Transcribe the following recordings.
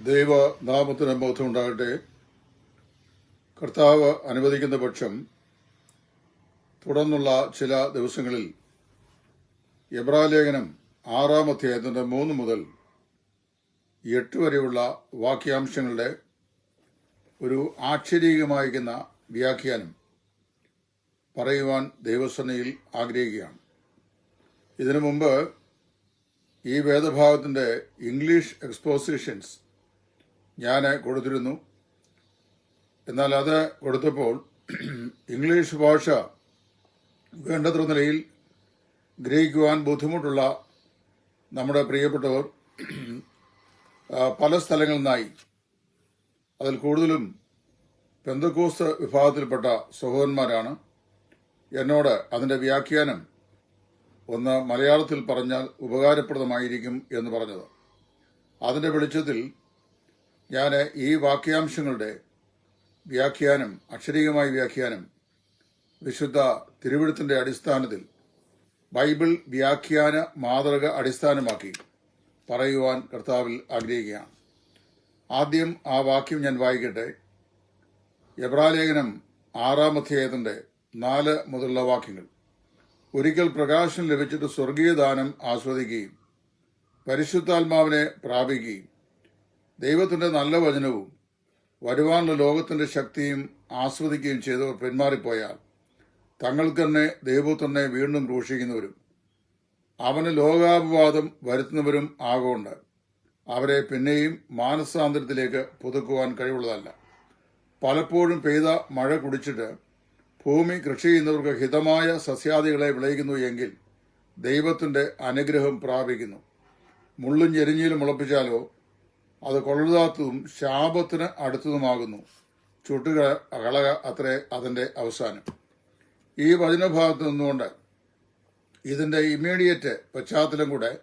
ദൈവ നാമത്തിന് ബോധം ഉണ്ടാകട്ടെ കർത്താവ് അനുവദിക്കുന്ന പക്ഷം തുടർന്നുള്ള ചില ദിവസങ്ങളിൽ യബ്രാലേഖനം ആറാം അധ്യായത്തിന്റെ മൂന്ന് മുതൽ എട്ട് വരെയുള്ള വാക്യാംശങ്ങളുടെ ഒരു ആക്ഷരീകമായിരിക്കുന്ന വ്യാഖ്യാനം പറയുവാൻ ദൈവസേനയിൽ ആഗ്രഹിക്കുകയാണ്. ഇതിനു മുമ്പ് ഈ വേദഭാഗത്തിന്റെ ഇംഗ്ലീഷ് എക്സ്പോസിഷൻസ് ഞാൻ കൊടുത്തിരുന്നു. എന്നാൽ അത് കൊടുത്തപ്പോൾ ഇംഗ്ലീഷ് ഭാഷ വേണ്ടത്ര നിലയിൽ ഗ്രഹിക്കുവാൻ ബുദ്ധിമുട്ടുള്ള നമ്മുടെ പ്രിയപ്പെട്ടവർ പല സ്ഥലങ്ങളിൽ നിന്നായി അതിൽ കൂടുതലും പെന്തക്കോസ് വിഭാഗത്തിൽപ്പെട്ട സഹോദരന്മാരാണ്. എന്നോട് അതിന്റെ വ്യാഖ്യാനം ഒന്ന് മലയാളത്തിൽ പറഞ്ഞാൽ ഉപകാരപ്രദമായിരിക്കും എന്ന് പറഞ്ഞത്. അതിന്റെ വെളിച്ചത്തിൽ ഞാൻ ഈ വാക്യാംശങ്ങളുടെ വ്യാഖ്യാനം അക്ഷരീകമായ വ്യാഖ്യാനം വിശുദ്ധ തിരുവിടുത്തിന്റെ അടിസ്ഥാനത്തിൽ ബൈബിൾ വ്യാഖ്യാന മാതൃക അടിസ്ഥാനമാക്കി പറയുവാൻ കർത്താവിൽ ആഗ്രഹിക്കുകയാണ്. ആദ്യം ആ വാക്യം ഞാൻ വായിക്കട്ടെ. എബ്രാലേഖനം ആറാം അധ്യായത്തിന്റെ നാല് മുതലുള്ള വാക്യങ്ങൾ. ഒരിക്കൽ പ്രകാശം ലഭിച്ചിട്ട് സ്വർഗീയ ദാനം ആസ്വദിക്കുകയും പരിശുദ്ധാത്മാവിനെ പ്രാപിക്കുകയും ദൈവത്തിന്റെ നല്ല വചനവും വരുവാനുള്ള ലോകത്തിന്റെ ശക്തിയും ആസ്വദിക്കുകയും ചെയ്തവർ പിന്മാറിപ്പോയാൽ തങ്ങൾക്ക് തന്നെ ദൈവത്തന്നെ വീണ്ടും ക്രൂഷിക്കുന്നവരും അവന് ലോകാപവാദം വരുത്തുന്നവരും ആകൊണ്ട് അവരെ പിന്നെയും മാനസാന്തരത്തിലേക്ക് പുതുക്കുവാൻ കഴിവുള്ളതല്ല. പലപ്പോഴും പെയ്ത മഴ കുടിച്ചിട്ട് ഭൂമി കൃഷി ചെയ്യുന്നവർക്ക് ഹിതമായ സസ്യാദികളെ വിളയിക്കുന്നു എങ്കിൽ ദൈവത്തിന്റെ അനുഗ്രഹം പ്രാപിക്കുന്നു. മുള്ളും ചെരിഞ്ഞിലും മുളപ്പിച്ചാലോ അത് കൊള്ളുതാത്തതും ശാപത്തിന് അടുത്തതുമാകുന്നു. ചുട്ടുക അകളക അത്രേ അതിന്റെ അവസാനം. ഈ വചനഭാഗത്ത് നിന്നുകൊണ്ട് ഇതിന്റെ ഇമ്മീഡിയറ്റ് പശ്ചാത്തലം കൂടെ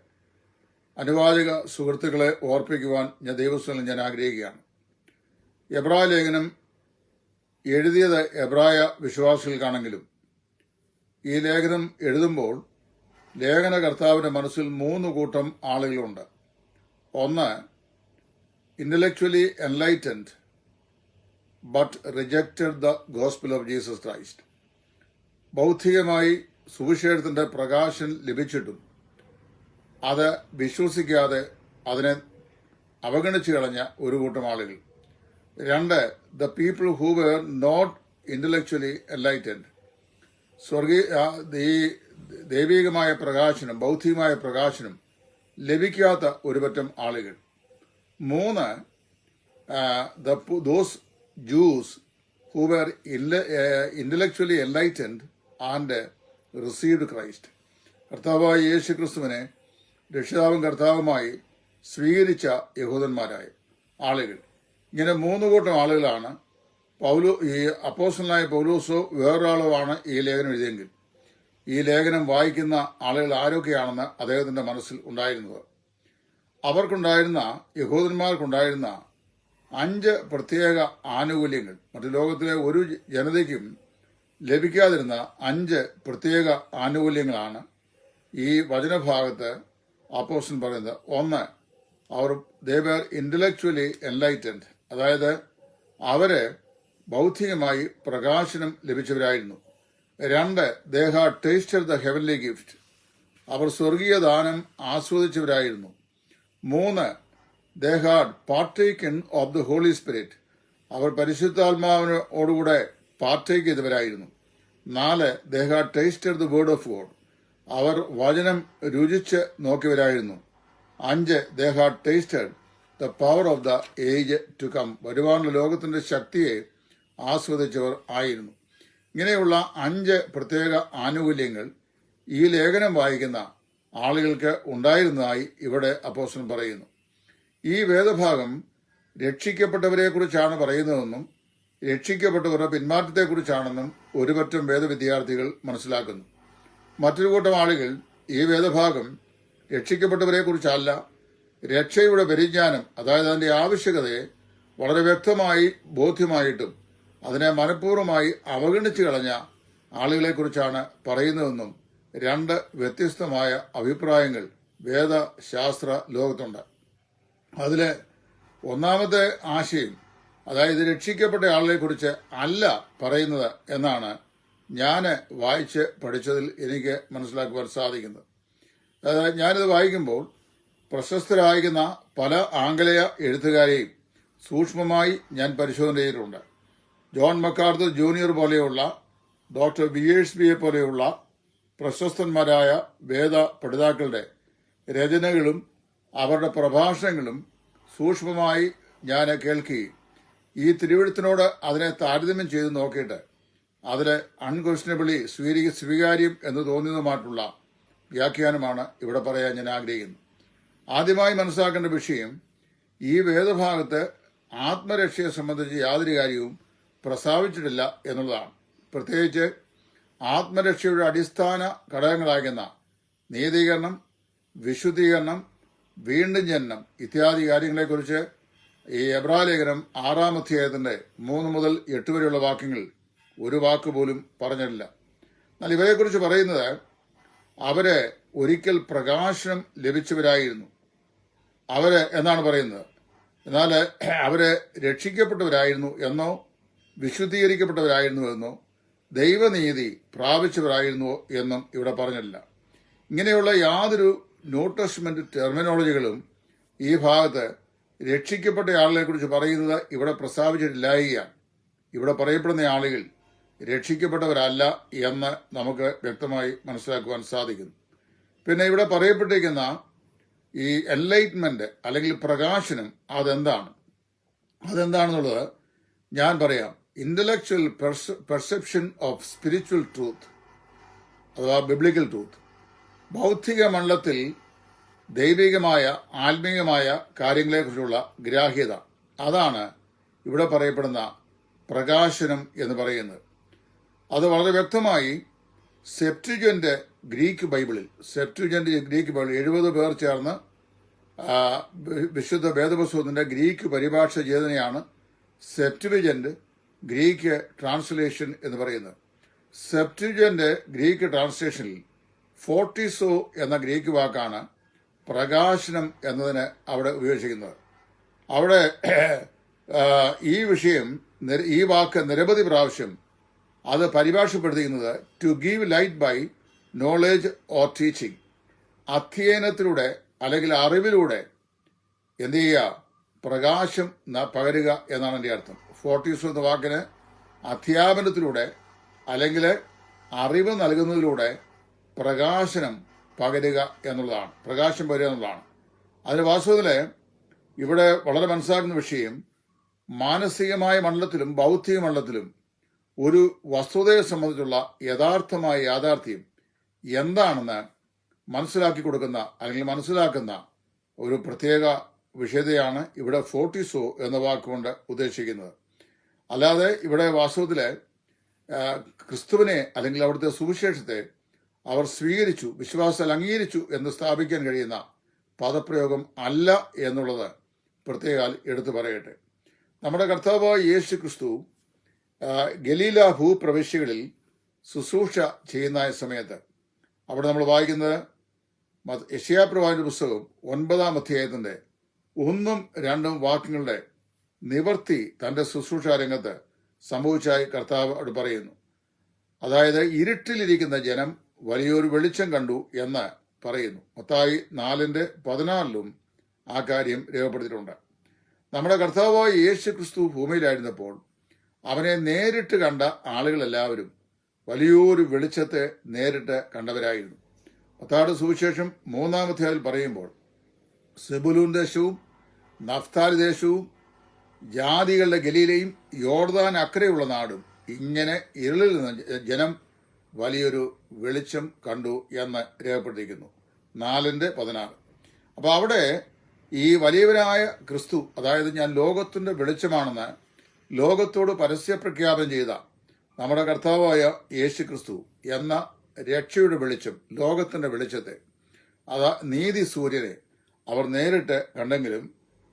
അനുവാചക സുഹൃത്തുക്കളെ ഓർപ്പിക്കുവാൻ ഞാൻ ദൈവസ്ഥലം ഞാൻ ആഗ്രഹിക്കുകയാണ്. എബ്രായ ലേഖനം എഴുതിയത് എബ്രായ വിശ്വാസികൾക്കാണെങ്കിലും ഈ ലേഖനം എഴുതുമ്പോൾ ലേഖനകർത്താവിന്റെ മനസ്സിൽ മൂന്ന് കൂട്ടം ആളുകളുണ്ട്. ഒന്ന് intellectually enlightened but rejected the gospel of Jesus Christ. ഭൗതികമായി സുവിശേഷത്തിന്റെ പ്രകാശം ലഭിച്ചിട്ടും അത് വിശ്വസിക്കാതെ അതിനെ അവഗണിച്ചു കളഞ്ഞ ഒരു കൂട്ടം ആളുകൾ. രണ്ട് the people who were not intellectually enlightened സ്വർഗീയ ഈ ദൈവികമായ പ്രകാശനം ബൗദ്ധികമായ പ്രകാശനം ലഭിക്കാത്ത ഒരുപറ്റം ആളുകൾ. മൂന്ന് those Jews who were intellectually enlightened and received Christ കർത്താവായ യേശു ക്രിസ്തുവിനെ രക്ഷിതാവും കർത്താവുമായി സ്വീകരിച്ച യഹൂദന്മാരായ ആളുകൾ. ഇങ്ങനെ മൂന്ന് കൂട്ടം ആളുകളാണ് പൗലു ഈ അപ്പോസ്റ്റലായ പൗലൂസോ വേറൊരാളോ ആണ് ഈ ലേഖനം എഴുതിയെങ്കിൽ. ഈ ലേഖനം വായിക്കുന്ന ആളുകൾ ആരൊക്കെയാണെന്ന് അദ്ദേഹത്തിന്റെ മനസ്സിൽ ഉണ്ടായിരുന്നത്? അവർക്കുണ്ടായിരുന്ന യഹൂദന്മാർക്കുണ്ടായിരുന്ന അഞ്ച് പ്രത്യേക ആനുകൂല്യങ്ങൾ മറ്റു ലോകത്തിലെ ഒരു ജനതയ്ക്കും ലഭിക്കാതിരുന്ന അഞ്ച് പ്രത്യേക ആനുകൂല്യങ്ങളാണ് ഈ വചനഭാഗത്ത് അപ്പോസ്റ്റൻ പറയുന്നത്. ഒന്ന് അവർ ദേവർ ഇന്റലക്ച്വലി എൻലൈറ്റൻഡ് അതായത് അവർ ബൗദ്ധികമായി പ്രകാശനം ലഭിച്ചവരായിരുന്നു. രണ്ട് they'd tasted the heavenly gift അവർ സ്വർഗീയ ദാനം ആസ്വദിച്ചവരായിരുന്നു. മൂന്ന് they had partaken of the holy spirit അവർ പരിശുദ്ധാത്മാവിനോടുകൂടെ പാർട്ടേക്ക് ചെയ്തവരായിരുന്നു. നാല് they had tasted the word of God അവർ വചനം രുചിച്ച് നോക്കിയവരായിരുന്നു. അഞ്ച് they had tasted the power of the age to come വരുവാനുള്ള ലോകത്തിന്റെ ശക്തിയെ ആസ്വദിച്ചവർ ആയിരുന്നു. ഇങ്ങനെയുള്ള അഞ്ച് പ്രത്യേക ആനുകൂല്യങ്ങൾ ഈ ലേഖനം വായിക്കുന്ന ആളുകൾക്ക് ഉണ്ടായിരുന്നതായി ഇവിടെ അപ്പോസ്റ്റൻ പറയുന്നു. ഈ വേദഭാഗം രക്ഷിക്കപ്പെട്ടവരെക്കുറിച്ചാണ് പറയുന്നതെന്നും രക്ഷിക്കപ്പെട്ടവരുടെ പിന്മാറ്റത്തെക്കുറിച്ചാണെന്നും ഒരുപറ്റം വേദവിദ്യാർത്ഥികൾ മനസ്സിലാക്കുന്നു. മറ്റൊരു കൂട്ടം ആളുകൾ ഈ വേദഭാഗം രക്ഷിക്കപ്പെട്ടവരെക്കുറിച്ചല്ല രക്ഷയുടെ പരിജ്ഞാനം അതായത് അതിന്റെ ആവശ്യകതയെ വളരെ വ്യക്തമായി ബോധ്യമായിട്ടും അതിനെ മനഃപൂർവമായി അവഗണിച്ചു കളഞ്ഞ ആളുകളെക്കുറിച്ചാണ് പറയുന്നതെന്നും രണ്ട് വ്യത്യസ്തമായ അഭിപ്രായങ്ങൾ വേദശാസ്ത്ര ലോകത്തുണ്ട്. അതിലെ ഒന്നാമത്തെ ആശയം അതായത് രക്ഷിക്കപ്പെട്ട ആളിനെ കുറിച്ച് അല്ല പറയുന്നത് എന്നാണ് ഞാൻ വായിച്ച് പഠിച്ചതിൽ എനിക്ക് മനസ്സിലാക്കുവാൻ സാധിക്കുന്നത്. അതായത് ഞാനിത് വായിക്കുമ്പോൾ പ്രശസ്തരായിരിക്കുന്ന പല ആംഗലേയ എഴുത്തുകാരെയും സൂക്ഷ്മമായി ഞാൻ പരിശോധന ചെയ്തിട്ടുണ്ട്. ജോൺ മക്കാർത്തർ ജൂനിയർ പോലെയുള്ള ഡോക്ടർ എസ് ബിയെ പോലെയുള്ള പ്രശസ്തന്മാരായ വേദ പഠിതാക്കളുടെ രചനകളും അവരുടെ പ്രഭാഷണങ്ങളും സൂക്ഷ്മമായി ഞാൻ കേൾക്കുകയും ഈ തിരുവഴുത്തിനോട് അതിനെ താരതമ്യം ചെയ്ത് നോക്കിയിട്ട് അതിൽ അൺക്വസ്റ്റനബിളി സ്വീകരി സ്വീകാര്യം എന്ന് തോന്നുന്നതുമായിട്ടുള്ള വ്യാഖ്യാനമാണ് ഇവിടെ പറയാൻ ഞാൻ ആഗ്രഹിക്കുന്നു. ആദ്യമായി മനസ്സിലാക്കേണ്ട വിഷയം ഈ വേദഭാഗത്ത് ആത്മരക്ഷയെ സംബന്ധിച്ച് യാതൊരു കാര്യവും പ്രസ്താവിച്ചിട്ടില്ല എന്നുള്ളതാണ്. പ്രത്യേകിച്ച് ആത്മരക്ഷയുടെ അടിസ്ഥാന ഘടകങ്ങളാകുന്ന നീതീകരണം വിശുദ്ധീകരണം വീണ്ടും ജനനം ഇത്യാദി കാര്യങ്ങളെക്കുറിച്ച് ഈ എബ്രാലേഖനം ആറാം അധ്യായത്തിന്റെ മൂന്ന് മുതൽ എട്ട് വരെയുള്ള വാക്യങ്ങൾ ഒരു വാക്ക് പോലും പറഞ്ഞിട്ടില്ല. എന്നാൽ ഇവയെക്കുറിച്ച് പറയുന്നത് അവർ ഒരിക്കൽ പ്രകാശനം ലഭിച്ചവരായിരുന്നു. അവർ എന്നാണ് പറയുന്നത്? എന്നാൽ അവർ രക്ഷിക്കപ്പെട്ടവരായിരുന്നു എന്നോ വിശുദ്ധീകരിക്കപ്പെട്ടവരായിരുന്നു എന്നോ ദൈവനീതി പ്രാപിച്ചവരായിരുന്നു എന്നും ഇവിടെ പറഞ്ഞില്ല. ഇങ്ങനെയുള്ള യാതൊരു നോട്ടസ്മെന്റ് ടെർമിനോളജികളും ഈ ഭാഗത്ത് രക്ഷിക്കപ്പെട്ട ആളുകളെ കുറിച്ച് പറയുന്നത് ഇവിടെ പ്രസ്താവിച്ചിട്ടില്ലായികയാണ് ഇവിടെ പറയപ്പെടുന്ന ആളുകൾ രക്ഷിക്കപ്പെട്ടവരല്ല എന്ന് നമുക്ക് വ്യക്തമായി മനസ്സിലാക്കുവാൻ സാധിക്കുന്നു. പിന്നെ ഇവിടെ പറയപ്പെട്ടിരിക്കുന്ന ഈ എൻലൈറ്റ്മെന്റ് അല്ലെങ്കിൽ പ്രകാശനം അതെന്താണ്? അതെന്താണെന്നുള്ളത് ഞാൻ പറയാം. Intellectual perception of spiritual truth അഥവാ ബിബ്ലിക്കൽ ട്രൂത്ത് ബൗദ്ധിക മണ്ഡലത്തിൽ ദൈവികമായ ആത്മീയമായ കാര്യങ്ങളെക്കുറിച്ചുള്ള ഗ്രാഹ്യത. അതാണ് ഇവിടെ പറയപ്പെടുന്ന പ്രകാശനം എന്ന് പറയുന്നത്. അത് വളരെ വ്യക്തമായി സെപ്റ്റുജന്റെ ഗ്രീക്ക് ബൈബിളിൽ സെപ്റ്റുജന്റെ ഗ്രീക്ക് ബൈബിൾ എഴുപത് പേർ ചേർന്ന് വിശുദ്ധ വേദപുസ്തകത്തിന്റെ ഗ്രീക്ക് പരിഭാഷ ചെയ്തതിനെയാണ് സെപ്റ്റുജന്റ് ഗ്രീക്ക് ട്രാൻസ്ലേഷൻ എന്ന് പറയുന്നത്. സെപ്റ്റിജന്റെ ഗ്രീക്ക് ട്രാൻസ്ലേഷനിൽ ഫോർട്ടിസോ എന്ന ഗ്രീക്ക് വാക്കാണ് പ്രകാശനം എന്നതിന് അവിടെ ഉപയോഗിച്ചിരിക്കുന്നത്. അവിടെ ഈ വിഷയം ഈ വാക്ക് നിരവധി പ്രാവശ്യം അത് പരിഭാഷപ്പെടുത്തിയിരിക്കുന്നത് to give light by knowledge or teaching അധ്യയനത്തിലൂടെ അല്ലെങ്കിൽ അറിവിലൂടെ എന്ത് ചെയ്യുക? പ്രകാശം പകരുക എന്നാണ് എന്റെ അർത്ഥം. ഫോർട്ടീസ് എന്ന വാക്കിന് അധ്യാപനത്തിലൂടെ അല്ലെങ്കിൽ അറിവ് നൽകുന്നതിലൂടെ പ്രകാശനം പകരുക എന്നുള്ളതാണ്. പ്രകാശം പകരുക എന്നുള്ളതാണ്. അതിന് വാസ്തവത്തിൽ ഇവിടെ വളരെ മനസ്സിലാക്കുന്ന വിഷയം മാനസികമായ മണ്ഡലത്തിലും ബൗദ്ധിക മണ്ഡലത്തിലും ഒരു വസ്തുതയെ സംബന്ധിച്ചുള്ള യഥാർത്ഥമായ യാഥാർത്ഥ്യം എന്താണെന്ന് മനസ്സിലാക്കി കൊടുക്കുന്ന അല്ലെങ്കിൽ മനസ്സിലാക്കുന്ന ഒരു പ്രത്യേക വിഷയതയാണ് ഇവിടെ ഫോർട്ടിസോ എന്ന വാക്കുകൊണ്ട് ഉദ്ദേശിക്കുന്നത്. അല്ലാതെ ഇവിടെ വാസ്തവത്തിൽ ക്രിസ്തുവിനെ അല്ലെങ്കിൽ അവിടുത്തെ സുവിശേഷത്തെ അവർ സ്വീകരിച്ചു വിശ്വാസത്തിൽ അംഗീകരിച്ചു എന്ന് സ്ഥാപിക്കാൻ കഴിയുന്ന പദപ്രയോഗം അല്ല എന്നുള്ളത് പ്രത്യേകാൽ എടുത്തു പറയട്ടെ. നമ്മുടെ കർത്താവ് യേശു ക്രിസ്തു ഗലീല ഭൂപ്രവിശ്യകളിൽ ശുശ്രൂഷ ചെയ്യുന്ന സമയത്ത് അവിടെ നമ്മൾ വായിക്കുന്നത് യശയാപ്രവാന്റെ പുസ്തകം ഒൻപതാം അധ്യായത്തിന്റെ ഒന്നും രണ്ടും വാക്യങ്ങളുടെ നിവർത്തി തന്റെ ശുശ്രൂഷ രംഗത്ത് സംഭവിച്ചായി കർത്താവ് പറയുന്നു. അതായത് ഇരുട്ടിലിരിക്കുന്ന ജനം വലിയൊരു വെളിച്ചം കണ്ടു എന്ന് പറയുന്നു. മൊത്തായി നാലിന്റെ പതിനാലിലും ആ കാര്യം രേഖപ്പെടുത്തിയിട്ടുണ്ട്. നമ്മുടെ കർത്താവായ യേശു ക്രിസ്തു ഭൂമിയിലായിരുന്നപ്പോൾ അവനെ നേരിട്ട് കണ്ട ആളുകളെല്ലാവരും വലിയൊരു വെളിച്ചത്തെ നേരിട്ട് കണ്ടവരായിരുന്നു. പത്താട് സുവിശേഷം മൂന്നാമധ്യായിൽ പറയുമ്പോൾ സെബുലൂൻ ദേശവും നഫ്താലി ദേശവും ജാതികളുടെ ഗലീലയും യോർദാൻ അക്കരെയുള്ള നാടും ഇങ്ങനെ ഇരുളിൽ നിന്ന് ജനം വലിയൊരു വെളിച്ചം കണ്ടു എന്ന് രേഖപ്പെട്ടിരിക്കുന്നു നാലിന്റെ പതിനാറ്. അപ്പോൾ അവിടെ ഈ വലിയവരായ ക്രിസ്തു അതായത് ഞാൻ ലോകത്തിന്റെ വെളിച്ചമാണെന്ന് ലോകത്തോട് പരസ്യ പ്രഖ്യാപനം ചെയ്ത നമ്മുടെ കർത്താവായ യേശു ക്രിസ്തു എന്ന രക്ഷയുടെ വെളിച്ചം ലോകത്തിന്റെ വെളിച്ചത്തെ അതാ നീതി സൂര്യനെ അവർ നേരിട്ട് കണ്ടെങ്കിലും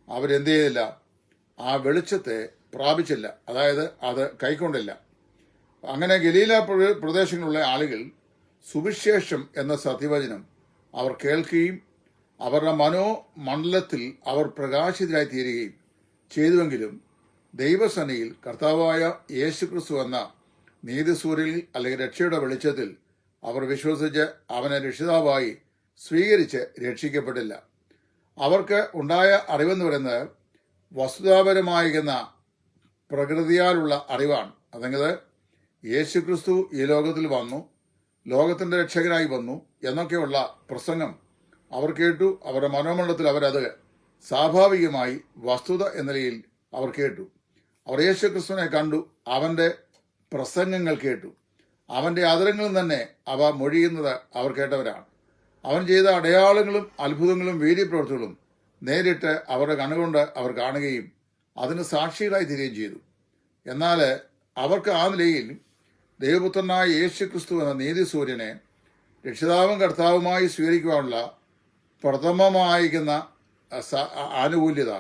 അവരെന്ത് ചെയ്തില്ല? ആ വെളിച്ചത്തെ പ്രാപിച്ചില്ല. അതായത് അത് കൈക്കൊണ്ടില്ല. അങ്ങനെ ഗലീല പ്ര- പ്രദേശങ്ങളിലുള്ള ആളുകൾ സുവിശേഷം എന്ന സത്യവചനം അവർ കേൾക്കുകയും അവരുടെ മനോമണ്ഡലത്തിൽ അവർ പ്രകാശിതരായി തീരുകയും ചെയ്തുവെങ്കിലും ദൈവസനയിൽ കർത്താവായ യേശുക്രിസ്തു എന്ന നീതിസൂര്യനിൽ അല്ലെങ്കിൽ രക്ഷയുടെ വെളിച്ചത്തിൽ അവർ വിശ്വസിച്ച് അവനെ രക്ഷിതാവായി സ്വീകരിച്ച് രക്ഷിക്കപ്പെട്ടില്ല അവർക്ക് ഉണ്ടായ അറിവെന്ന് പറയുന്നത് വസ്തുതാപരമായിരുന്ന പ്രകൃതിയാലുള്ള അറിവാണ്. അതായത് യേശുക്രിസ്തു ഈ ലോകത്തിൽ വന്നു ലോകത്തിന്റെ രക്ഷകനായി വന്നു എന്നൊക്കെയുള്ള പ്രസംഗം അവർ കേട്ടു. അവരുടെ മനോമണ്ഡലത്തിൽ അവരത് സ്വാഭാവികമായി വസ്തുത എന്ന നിലയിൽ അവർ കേട്ടു. അവർ യേശു ക്രിസ്തുവിനെ കണ്ടു അവന്റെ പ്രസംഗങ്ങൾ കേട്ടു. അവന്റെ അതരങ്ങളിൽ തന്നെ അവ മൊഴിയുന്നത് അവർ കേട്ടവരാണ്. അവൻ ചെയ്ത അടയാളങ്ങളും അത്ഭുതങ്ങളും വീര്യപ്രവൃത്തികളും നേരിട്ട് അവരുടെ കണ്ണുകൊണ്ട് അവർ കാണുകയും അതിന് സാക്ഷികളായി തീരുകയും ചെയ്തു. എന്നാൽ അവർക്ക് ആ നിലയിൽ ദൈവപുത്രനായ യേശു ക്രിസ്തു എന്ന നീതി സൂര്യനെ രക്ഷിതാവും കർത്താവുമായി സ്വീകരിക്കുവാനുള്ള പ്രഥമമായിരിക്കുന്ന ആനുകൂല്യത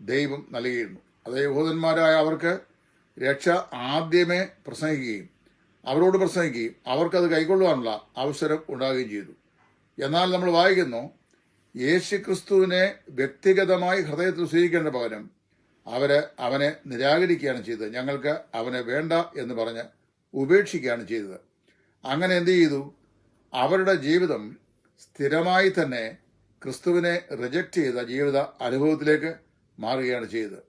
ദൈവം നൽകിയിരുന്നു. അത് യഹൂദന്മാരായ അവർക്ക് രക്ഷ ആദ്യമേ പ്രസംഗിക്കുകയും അവരോട് പ്രസംഗിക്കുകയും അവർക്കത് കൈക്കൊള്ളുവാനുള്ള അവസരം ഉണ്ടാകുകയും ചെയ്തു. എന്നാൽ നമ്മൾ വായിക്കുന്നു യേശുക്രിസ്തുവിനെ വ്യക്തിഗതമായി ഹൃദയത്തിൽ സ്വീകരിക്കേണ്ട പകരം അവർ അവനെ നിരാകരിക്കുകയാണ് ചെയ്തത്. ഞങ്ങൾക്ക് അവനെ വേണ്ട എന്ന് പറഞ്ഞ് ഉപേക്ഷിക്കുകയാണ് ചെയ്തത്. അങ്ങനെ എന്ത് ചെയ്തു? അവരുടെ ജീവിതം സ്ഥിരമായി തന്നെ ക്രിസ്തുവിനെ റിജക്റ്റ് ചെയ്ത ജീവിത അനുഭവത്തിലേക്ക് മാറുകയാണ് ചെയ്തത്.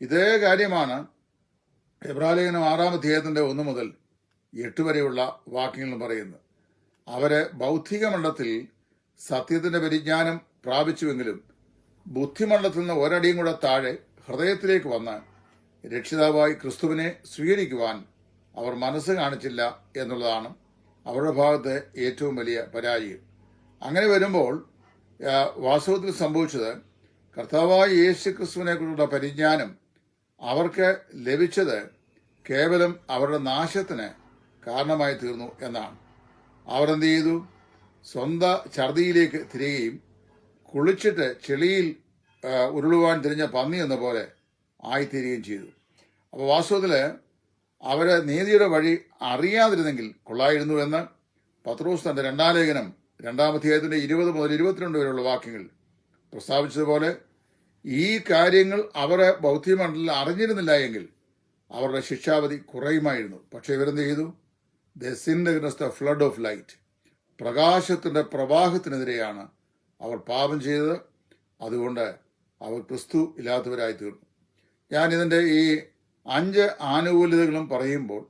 ഇതേ കാര്യമാണ് എബ്രാലേഖനം ആറാം അധ്യായത്തിന്റെ ഒന്ന് മുതൽ എട്ട് വരെയുള്ള വാക്യങ്ങൾ പറയുന്നത്. അവരെ ബൗദ്ധിക മണ്ഡലത്തിൽ സത്യത്തിന്റെ പരിജ്ഞാനം പ്രാപിച്ചുവെങ്കിലും ബുദ്ധിമണ്ഡലത്തിൽ നിന്ന് ഒരടിയും കൂടെ താഴെ ഹൃദയത്തിലേക്ക് വന്ന് രക്ഷിതാവായി ക്രിസ്തുവിനെ സ്വീകരിക്കുവാൻ അവർ മനസ്സ് കാണിച്ചില്ല എന്നുള്ളതാണ് അവരുടെ ഭാഗത്തെ ഏറ്റവും വലിയ പരാജയം. അങ്ങനെ വരുമ്പോൾ വാസ്തവത്തിൽ സംഭവിച്ചത് കർത്താവായ യേശു ക്രിസ്തുവിനെ കുറിച്ചുള്ള പരിജ്ഞാനം അവർക്ക് ലഭിച്ചത് കേവലം അവരുടെ നാശത്തിന് കാരണമായി തീർന്നു എന്നാണ്. അവർ ചെയ്തു? സ്വന്ത ഛർദിയിലേക്ക് തിരികെയും കുളിച്ചിട്ട് ചെളിയിൽ ഉരുളുവാൻ തിരിഞ്ഞ പന്നി എന്ന പോലെ ആയിത്തീരുകയും ചെയ്തു. അപ്പോൾ വാസ്തവത്തിൽ അവരെ നീതിയുടെ വഴി അറിയാതിരുന്നെങ്കിൽ കൊള്ളായിരുന്നു എന്ന് പത്രോസ് തന്റെ രണ്ടാം ലേഖനം രണ്ടാം അധ്യായത്തിന്റെ ഇരുപത് മുതൽ ഇരുപത്തിരണ്ട് വരെയുള്ള വാക്യങ്ങൾ പ്രസ്താവിച്ചതുപോലെ ഈ കാര്യങ്ങൾ അവരെ ബൗദ്ധ്യമണ്ഡലിൽ അറിഞ്ഞിരുന്നില്ല എങ്കിൽ അവരുടെ ശിക്ഷാവധി കുറയുമായിരുന്നു. പക്ഷേ ഇവരെന്ത് ചെയ്തു? The sin the flood of light. പ്രകാശത്തിന്റെ പ്രവാഹത്തിനെതിരെയാണ് അവർ പാപം ചെയ്തത്. അതുകൊണ്ട് അവർ ക്രിസ്തു ഇല്ലാത്തവരായി തീർന്നു. ഞാൻ ഇതിന്റെ ഈ അഞ്ച് ആനുകൂല്യതകളും പറയുമ്പോൾ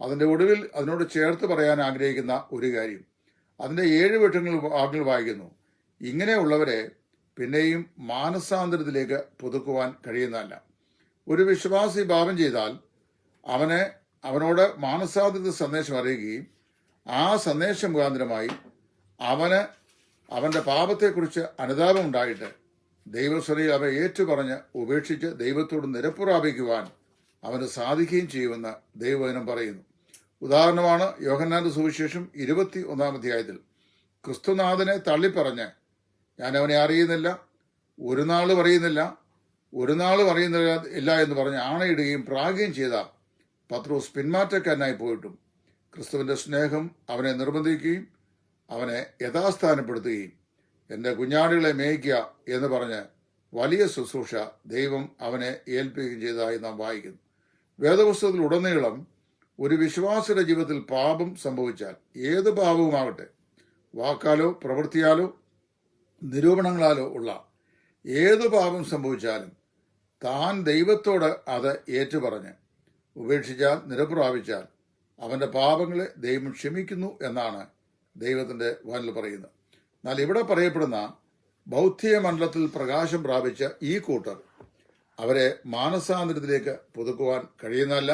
അതിന്റെ ഒടുവിൽ അതിനോട് ചേർത്ത് പറയാൻ ആഗ്രഹിക്കുന്ന ഒരു കാര്യം. അതിന്റെ ഏഴ് വെട്ടങ്ങൾ വാക്കുകൾ വായിക്കുന്നു. ഇങ്ങനെയുള്ളവരെ പിന്നെയും മാനസാന്തരത്തിലേക്ക് പുതുക്കുവാൻ കഴിയുന്നതല്ല. ഒരു വിശ്വാസി പാപം ചെയ്താൽ അവനെ അവനോട് മാനസാന്തരത്തെ സന്ദേശം അറിയുകയും ആ സന്ദേശം മുഖാന്തരമായി അവന് അവന്റെ പാപത്തെക്കുറിച്ച് അനുതാപം ഉണ്ടായിട്ട് ദൈവസ്വരയിൽ അവ ഏറ്റുപറഞ്ഞ് ഉപേക്ഷിച്ച് ദൈവത്തോട് നിരപ്പുറാപിക്കുവാൻ അവന് സാധിക്കുകയും ചെയ്യുമെന്ന് ദൈവവചനം പറയുന്നു. ഉദാഹരണമാണ് യോഹന്നാന്റെ സുവിശേഷം ഇരുപത്തി ഒന്നാം അധ്യായത്തിൽ ക്രിസ്തുനാഥനെ തള്ളിപ്പറഞ്ഞ് ഞാൻ അവനെ അറിയുന്നില്ല ഒരു നാളും അറിയുന്നില്ല ഒരു നാളും അറിയുന്നില്ല ഇല്ല എന്ന് പറഞ്ഞ് ആണയിടുകയും പ്രാകുകയും ചെയ്ത പത്രോസ് പിന്മാറ്റക്കാരനായി പോയിട്ടും ക്രിസ്തുവിന്റെ സ്നേഹം അവനെ നിർബന്ധിക്കുകയും അവനെ യഥാസ്ഥാനപ്പെടുത്തുകയും എന്റെ കുഞ്ഞാടുകളെ മേയ്ക്കുക എന്ന് പറഞ്ഞ് വലിയ ശുശ്രൂഷ ദൈവം അവനെ ഏൽപ്പിക്കുകയും ചെയ്തതായി നാം വായിക്കുന്നു. വേദപുസ്തകത്തിൽ ഉടനീളം ഒരു വിശ്വാസിയുടെ ജീവിതത്തിൽ പാപം സംഭവിച്ചാൽ ഏത് പാപവുമാകട്ടെ വാക്കാലോ പ്രവൃത്തിയാലോ നിരൂപണങ്ങളാലോ ഉള്ള ഏത് പാപം സംഭവിച്ചാലും താൻ ദൈവത്തോട് അത് ഏറ്റുപറഞ്ഞ് ഉപേക്ഷിച്ചാൽ നിരപ്രാപിച്ചാൽ അവന്റെ പാപങ്ങളെ ദൈവം ക്ഷമിക്കുന്നു എന്നാണ് ദൈവത്തിന്റെ വനിൽ പറയുന്നത്. എന്നാൽ ഇവിടെ പറയപ്പെടുന്ന ബൗദ്ധിക മണ്ഡലത്തിൽ പ്രകാശം പ്രാപിച്ച ഈ കൂട്ടർ അവരെ മാനസാന്തരത്തിലേക്ക് പുതുക്കുവാൻ കഴിയുന്നതല്ല.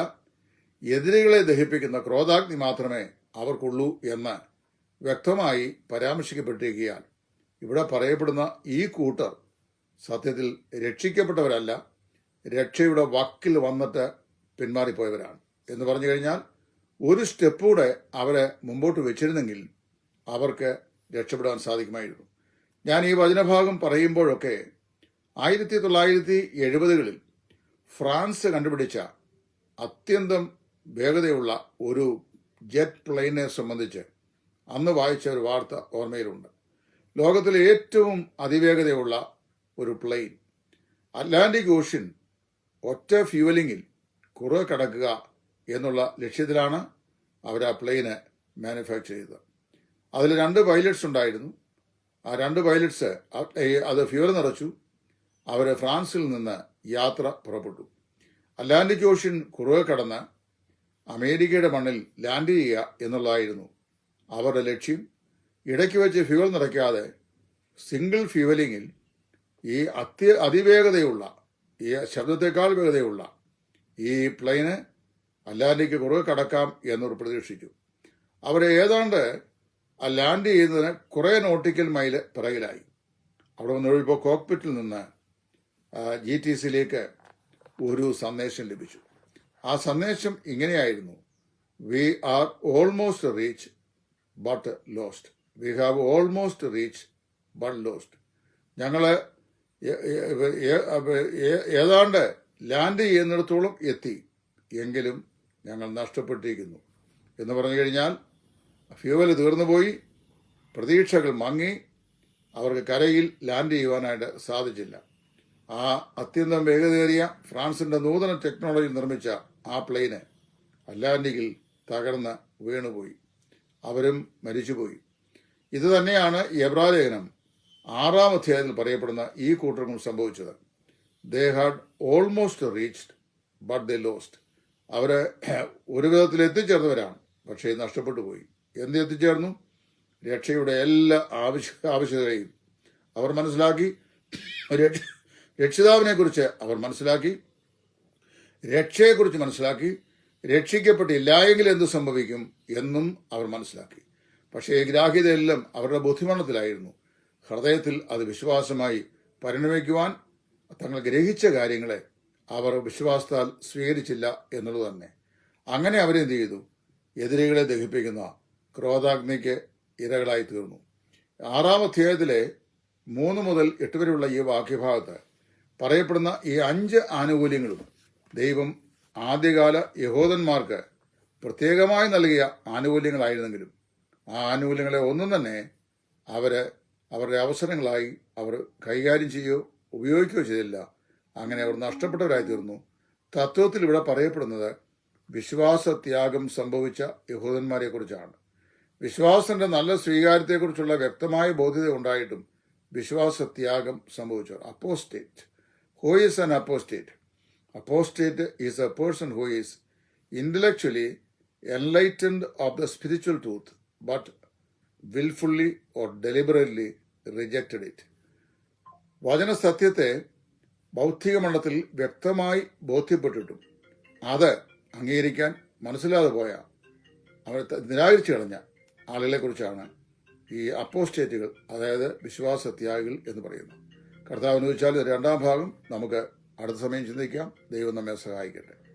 എതിരുകളെ ദഹിപ്പിക്കുന്ന ക്രോധാഗ്നി മാത്രമേ അവർക്കുള്ളൂ എന്ന് വ്യക്തമായി പരാമർശിക്കപ്പെട്ടിരിക്കുകയാൽ ഇവിടെ പറയപ്പെടുന്ന ഈ കൂട്ടർ സത്യത്തിൽ രക്ഷിക്കപ്പെട്ടവരല്ല. രക്ഷയുടെ വക്കിൽ വന്നിട്ട് പിന്മാറിപ്പോയവരാണ് എന്ന് പറഞ്ഞു കഴിഞ്ഞാൽ ഒരു സ്റ്റെപ്പ് കൂടെ അവരെ മുമ്പോട്ട് വെച്ചിരുന്നെങ്കിൽ അവർക്ക് രക്ഷപ്പെടാൻ സാധിക്കുമായിരുന്നു. ഞാൻ ഈ വചനഭാഗം പറയുമ്പോഴൊക്കെ ആയിരത്തി തൊള്ളായിരത്തി എഴുപതുകളിൽ ഫ്രാൻസ് കണ്ടുപിടിച്ച അത്യന്തം വേഗതയുള്ള ഒരു ജെറ്റ് പ്ലെയിനെ സംബന്ധിച്ച് അന്ന് വായിച്ച ഒരു വാർത്ത ഓർമ്മയിലുണ്ട്. ലോകത്തിലെ ഏറ്റവും അതിവേഗതയുള്ള ഒരു പ്ലെയിൻ. അറ്റ്ലാന്റിക് ഓഷ്യൻ ഒറ്റ ഫ്യൂവലിംഗിൽ കുറവ് കടക്കുക എന്നുള്ള ലക്ഷ്യത്തിലാണ് അവർ ആ പ്ലെയിന് മാനുഫാക്ചർ ചെയ്തത്. അതിൽ രണ്ട് പൈലറ്റ്സ് ഉണ്ടായിരുന്നു. ആ രണ്ട് പൈലറ്റ്സ് അത് ഫ്യൂവൽ നിറച്ചു. അവർ ഫ്രാൻസിൽ നിന്ന് യാത്ര പുറപ്പെട്ടു. അറ്റ്ലാന്റിക് ഓഷ്യൻ കുറുകെ കടന്ന് അമേരിക്കയുടെ മണ്ണിൽ ലാൻഡ് ചെയ്യുക എന്നുള്ളതായിരുന്നു അവരുടെ ലക്ഷ്യം. ഇടയ്ക്ക് വെച്ച് ഫ്യൂവൽ നിറയ്ക്കാതെ സിംഗിൾ ഫ്യൂവലിങ്ങിൽ ഈ അത്യ അതിവേഗതയുള്ള ഈ ശബ്ദത്തെക്കാൾ വേഗതയുള്ള ഈ പ്ലെയിന് അറ്റ്ലാന്റിക് കുറവ് കടക്കാം എന്നവർ പ്രതീക്ഷിച്ചു അവരെ ഏതാണ്ട് ലാൻഡ് ചെയ്യുന്നതിന് കുറേ നോട്ടിക്കൽ മൈൽ പിറകിലായി. അവിടെ വന്നപ്പോൾ കോക്പിറ്റിൽ നിന്ന് ജി ടി സിയിലേക്ക് ഒരു സന്ദേശം ലഭിച്ചു. ആ സന്ദേശം ഇങ്ങനെയായിരുന്നു. We are almost reach but lost we have almost reach but lost ഞങ്ങൾ ഏതാണ്ട് ലാൻഡ് ചെയ്യുന്നിടത്തോളം എത്തി. എങ്കിലും ഞങ്ങൾ നഷ്ടപ്പെട്ടിരിക്കുന്നു. എന്ന് പറഞ്ഞു കഴിഞ്ഞാൽ ഫ്യൂവൽ തീർന്നുപോയി പ്രതീക്ഷകൾ മങ്ങി അവർക്ക് കരയിൽ ലാൻഡ് ചെയ്യുവാനായിട്ട് സാധിച്ചില്ല. ആ അത്യന്തം വേഗതയേറിയ ഫ്രാൻസിന്റെ നൂതന ടെക്നോളജി നിർമ്മിച്ച ആ പ്ലെയിന് അറ്റ്ലാന്റിക്കിൽ തകർന്ന് വീണുപോയി. അവരും മരിച്ചുപോയി. ഇത് തന്നെയാണ് എബ്രാലേഖനം ആറാം അധ്യായത്തിൽ പറയപ്പെടുന്ന ഈ കൂട്ടർക്കും സംഭവിച്ചത്. They had almost reached but they lost അവർ ഒരു വിധത്തിൽ എത്തിച്ചേർന്നവരാണ്. പക്ഷേ നഷ്ടപ്പെട്ടു പോയി. എന്ത് എത്തിച്ചേർന്നു? രക്ഷയുടെ എല്ലാ ആവശ്യ ആവശ്യതയും അവർ മനസ്സിലാക്കി. രക്ഷ രക്ഷിതാവിനെ കുറിച്ച് അവർ മനസ്സിലാക്കി. രക്ഷയെക്കുറിച്ച് മനസ്സിലാക്കി. രക്ഷിക്കപ്പെട്ടില്ല എങ്കിൽ എന്ത് സംഭവിക്കും എന്നും അവർ മനസ്സിലാക്കി. പക്ഷേ ഗ്രാഹ്യതയെല്ലാം അവരുടെ ബുദ്ധിമണ്ഡത്തിലായിരുന്നു ഹൃദയത്തിൽ അത് വിശ്വാസമായി പരിണമിക്കുവാൻ തങ്ങൾ ഗ്രഹിച്ച കാര്യങ്ങളെ അവർ വിശ്വാസത്താൽ സ്വീകരിച്ചില്ല എന്നുള്ളത് തന്നെ. അങ്ങനെ അവരെന്ത് ചെയ്തു? എതിരികളെ ദഹിപ്പിക്കുന്ന ക്രോധാഗ്നിക്ക് ഇരകളായി തീർന്നു. ആറാം അധ്യായത്തിലെ മൂന്ന് മുതൽ എട്ട് വരെയുള്ള ഈ വാക്യഭാഗത്ത് പറയപ്പെടുന്ന ഈ അഞ്ച് ആനുകൂല്യങ്ങളും ദൈവം ആദ്യകാല യഹോദന്മാർക്ക് പ്രത്യേകമായി നൽകിയ ആനുകൂല്യങ്ങളായിരുന്നെങ്കിലും ആ ആനുകൂല്യങ്ങളെ ഒന്നും തന്നെ അവർ അവരുടെ അവസരങ്ങളായി അവർ കൈകാര്യം ചെയ്യുകയോ ഉപയോഗിക്കുകയോ ചെയ്തില്ല. അങ്ങനെ അവർ നഷ്ടപ്പെട്ടവരായി തീർന്നു. തത്വത്തിൽ ഇവിടെ പറയപ്പെടുന്നത് വിശ്വാസത്യാഗം സംഭവിച്ച യഹൂദന്മാരെ കുറിച്ചാണ് വിശ്വാസത്തിന്റെ നല്ല സ്വീകാര്യത്തെക്കുറിച്ചുള്ള വ്യക്തമായ ബോധ്യത ഉണ്ടായിട്ടും വിശ്വാസത്യാഗം സംഭവിച്ചു apostate. Who is an apostate apostate is a person who is intellectually enlightened of the spiritual truth but wilfully or deliberately rejected it വചനസത്യത്തെ ബൗദ്ധിക മണ്ഡലത്തിൽ വ്യക്തമായി ബോധ്യപ്പെട്ടിട്ടും അത് അംഗീകരിക്കാൻ മനസ്സിലാതെ പോയ അവർ നിരാകരിച്ചു കളഞ്ഞ ആളുകളെക്കുറിച്ചാണ് ഈ അപ്പോസ്റ്റേറ്റുകൾ അതായത് വിശ്വാസത്യാഗികൾ എന്ന് പറയുന്നത്. കർത്താവ് ചോദിച്ചാൽ രണ്ടാം ഭാഗം നമുക്ക് അടുത്ത സമയം ചിന്തിക്കാം. ദൈവം നമ്മെ സഹായിക്കട്ടെ.